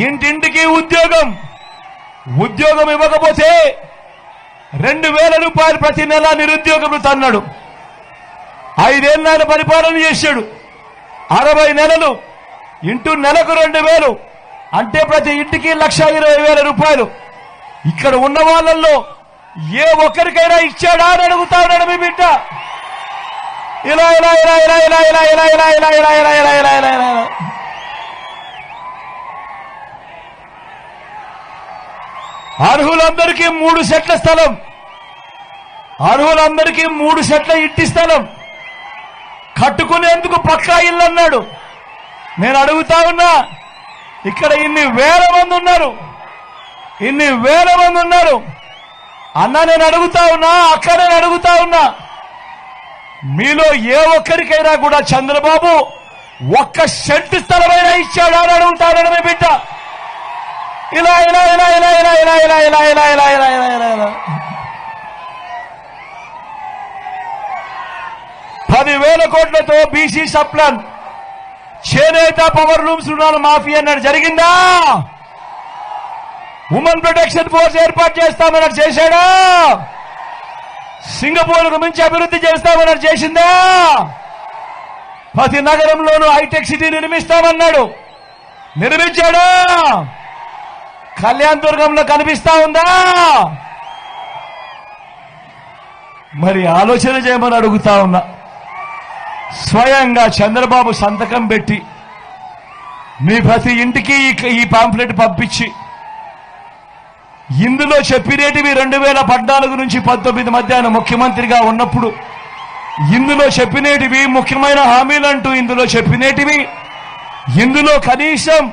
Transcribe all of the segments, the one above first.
ఇంటింటికి ఉద్యోగం ఉద్యోగం ఇవ్వకపోతే రెండు వేల రూపాయలు ప్రతి నెల నిరుద్యోగం తన్నాడు ఐదేళ్ళ ఆయన పరిపాలన చేశాడు అరవై నెలలు ఇంటూ నెలకు రెండు వేలు అంటే ప్రతి ఇంటికి లక్ష ఇరవై వేల రూపాయలు ఇక్కడ ఉన్న వాళ్ళల్లో ఏ ఒక్కరికైనా ఇచ్చాడా అని అడుగుతా ఉన్నాడు మీ బిడ్డ ఇలా ఇలా ఇలా ఇలా ఇలా ఇలా ఇలా ఇలా ఇలా ఇలా ఇలా ఇలా ఇలా ఇలా ఇలా అర్హులందరికీ మూడు సెట్ల స్థలం. అర్హులందరికీ మూడు సెట్ల ఇంటి స్థలం. కట్టుకునేందుకు పక్కా ఇల్లు అన్నాడు నేను అడుగుతా ఉన్నా ఇక్కడ ఇన్ని వేల మంది ఉన్నారు. ఇన్ని వేల మంది ఉన్నారు. అన్న నేను అడుగుతా ఉన్నా అక్క నేను అడుగుతా ఉన్నా. మీలో ఏ ఒక్కరికైనా కూడా చంద్రబాబు ఒక్క సెంటు స్థలమైనా ఇచ్చాడా అని అడుగుతాడని బిడ్డ. ఇలా ఇలా ఇలా ఇలా పదివేల కోట్లతో బీసీ సప్లన్. చేనేత పవర్ లూమ్స్ రుణాలు మాఫీ అన్నాడు జరిగిందా? ఉమెన్ ప్రొటెక్షన్ ఫోర్స్ ఏర్పాటు చేస్తామన్నాడు చేశాడా? సింగపూర్కు మించి అభివృద్ధి చేస్తామన్నాడు చేసిందా? ప్రతి నగరంలోనూ హైటెక్ సిటీ నిర్మిస్తామన్నాడు. నిర్మించాడా? కళ్యాణ్ దుర్గంలో కనిపిస్తా ఉందా? మరి ఆలోచన చేయమని అడుగుతా ఉన్నా. స్వయంగా చంద్రబాబు సంతకం పెట్టి మీ ప్రతి ఇంటికి ఈ- పాంప్లెట్ పంపించి ఇందులో చెప్పినేటివి రెండు వేల పద్నాలుగు నుంచి పంతొమ్మిది మధ్యాహ్న ముఖ్యమంత్రిగా ఉన్నప్పుడు ఇందులో చెప్పినేటివి ముఖ్యమైన హామీలంటూ ఇందులో చెప్పినేటివి ఇందులో కనీసం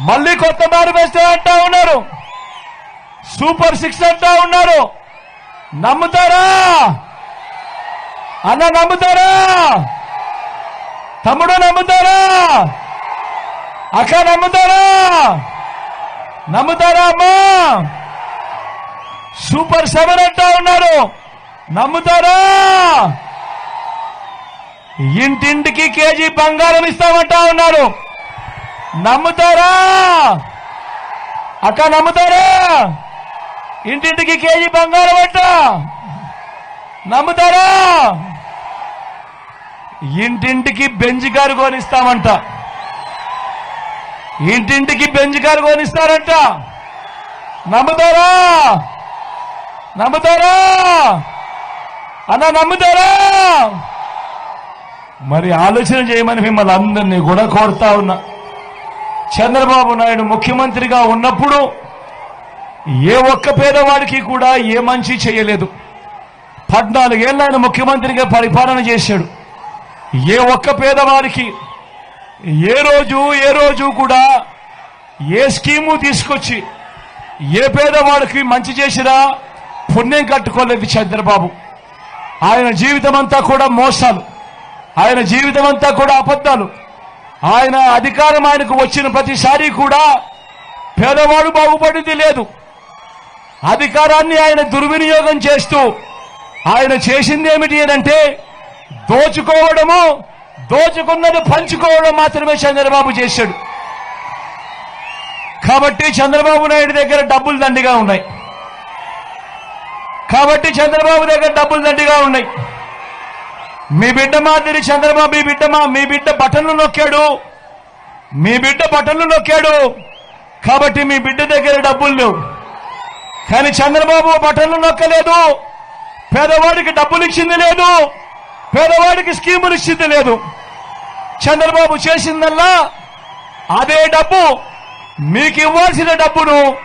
మళ్ళీ కొత్త మేనిఫెస్టో అంటా ఉన్నారు. సూపర్ సిక్స్ అంటా ఉన్నారు. నమ్ముతారా? అన్న నమ్ముతారా? తమ్ముడు నమ్ముతారా? అక్క నమ్ముతారా? నమ్ముతారా అమ్మా? సూపర్ సెవెన్ అంటా ఉన్నారు. నమ్ముతారా? ఇంటింటికి కేజీ బంగారం ఇస్తామంటా ఉన్నారు. నమ్ముతారా? అక్క నమ్ముతారా? ఇంటింటికి కేజీ బంగారం అంట. నమ్ముతారా? ఇంటింటికి బెంజ్ కారు కొనిస్తామంట. ఇంటింటికి బెంజ్ కారు కొనిస్తారంట. నమ్ముతారా? నమ్ముతారా? అన్న నమ్ముతారా? మరి ఆలోచన చేయమని మిమ్మల్ని అందరినీ కూడా కోరుతా ఉన్నా. చంద్రబాబు నాయుడు ముఖ్యమంత్రిగా ఉన్నప్పుడు ఏ ఒక్క పేదవాడికి కూడా ఏ మంచి చేయలేదు. పద్నాలుగేళ్ళు ఆయన ముఖ్యమంత్రిగా పరిపాలన చేశాడు. ఏ ఒక్క పేదవాడికి ఏ రోజు ఏ రోజు కూడా ఏ స్కీము తీసుకొచ్చి ఏ పేదవాడికి మంచి చేసినా పుణ్యం కట్టుకోలేదు చంద్రబాబు. ఆయన జీవితం అంతా కూడా మోసాలు. ఆయన జీవితం అంతా కూడా అబద్ధాలు. ఆయన అధికారం ఆయనకు వచ్చిన ప్రతిసారి కూడా పేదవాడు బాగుపడింది లేదు. అధికారాన్ని ఆయన దుర్వినియోగం చేస్తూ ఆయన చేసింది ఏమిటి అంటే దోచుకోవడము దోచుకున్నది పంచుకోవడం మాత్రమే చంద్రబాబు చేశాడు. కాబట్టి చంద్రబాబు నాయుడు దగ్గర డబ్బులు దండిగా ఉన్నాయి. కాబట్టి చంద్రబాబు దగ్గర డబ్బులు దండిగా ఉన్నాయి. మీ బిడ్డ మాదిరి చంద్రబాబు మీ బిడ్డ మా మీ బిడ్డ బటన్లు నొక్కాడు. మీ బిడ్డ బటన్లు నొక్కాడు. కాబట్టి మీ బిడ్డ దగ్గర డబ్బులు లేవు. కానీ చంద్రబాబు బటన్లు నొక్కలేదు. పేదవాడికి డబ్బులు ఇచ్చింది లేదు. పేదవాడికి స్కీములు ఇచ్చింది లేదు. చంద్రబాబు చేసిందల్లా అదే డబ్బు మీకు ఇవ్వాల్సిన డబ్బును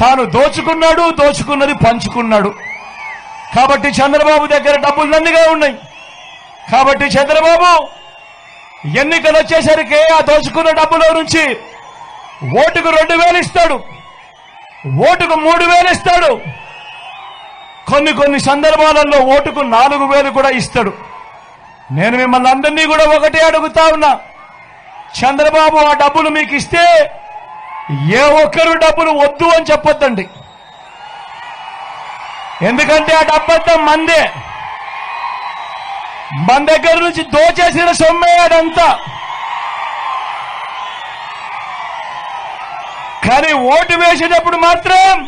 తాను దోచుకున్నాడు దోచుకున్నది పంచుకున్నాడు. కాబట్టి చంద్రబాబు దగ్గర డబ్బులు నన్నుగా ఉన్నాయి. కాబట్టి చంద్రబాబు ఎన్నికలు వచ్చేసరికి ఆ దోచుకున్న డబ్బులో నుంచి ఓటుకు రెండు వేలు ఇస్తాడు. ఓటుకు మూడు వేలు ఇస్తాడు. కొన్ని కొన్ని సందర్భాలలో ఓటుకు నాలుగు వేలు కూడా ఇస్తాడు. నేను మిమ్మల్ని అందరినీ కూడా ఒకటే అడుగుతా ఉన్నా. చంద్రబాబు ఆ డబ్బులు మీకు ఇస్తే ఏ ఒక్కరు డబ్బులు వద్దు అని చెప్పొద్దండి. ఎందుకంటే ఆ డబ్బంతా మందే. మన దగ్గర నుంచి దోచేసిన సొమ్మే అదంతా. కానీ ఓటు వేసేటప్పుడు మాత్రం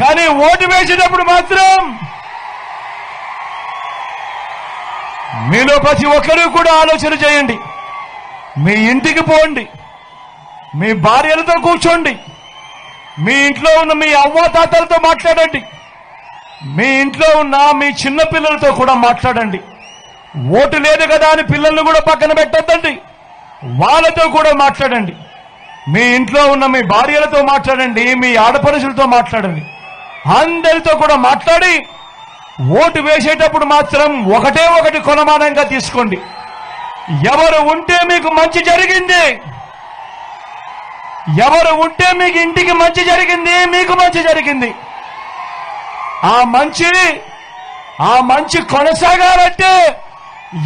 కానీ ఓటు వేసేటప్పుడు మాత్రం మీలో ప్రతి ఒక్కరూ కూడా ఆలోచన చేయండి. మీ ఇంటికి పోండి. మీ భార్యలతో కూర్చోండి. మీ ఇంట్లో ఉన్న మీ అవ్వాతాతలతో మాట్లాడండి. మీ ఇంట్లో ఉన్న మీ చిన్న పిల్లలతో కూడా మాట్లాడండి. ఓటు లేదు కదా అని పిల్లల్ని కూడా పక్కన పెట్టద్దండి. వాళ్ళతో కూడా మాట్లాడండి. మీ ఇంట్లో ఉన్న మీ భార్యలతో మాట్లాడండి మీ ఆడపడుచులతో మాట్లాడండి. అందరితో కూడా మాట్లాడి ఓటు వేసేటప్పుడు మాత్రం ఒకటే ఒకటి కొనమానంగా తీసుకోండి. ఎవరు ఉంటే మీకు మంచి జరిగింది ఎవరు ఉంటే మీకు ఇంటికి మంచి జరిగింది మీకు మంచి జరిగింది. ఆ మంచిని ఆ మంచి కొనసాగాలంటే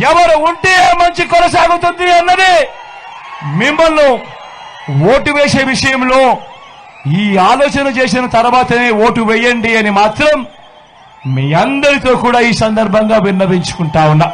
ఎవరు ఉంటే ఆ మంచి కొనసాగుతుంది అన్నది మిమ్మల్ని ఓటు వేసే విషయంలో ఈ ఆలోచన చేసిన తర్వాతనే ఓటు వేయండి అని మాత్రం మీ అందరితో కూడా ఈ సందర్భంగా విన్నవించుకుంటా ఉన్నా.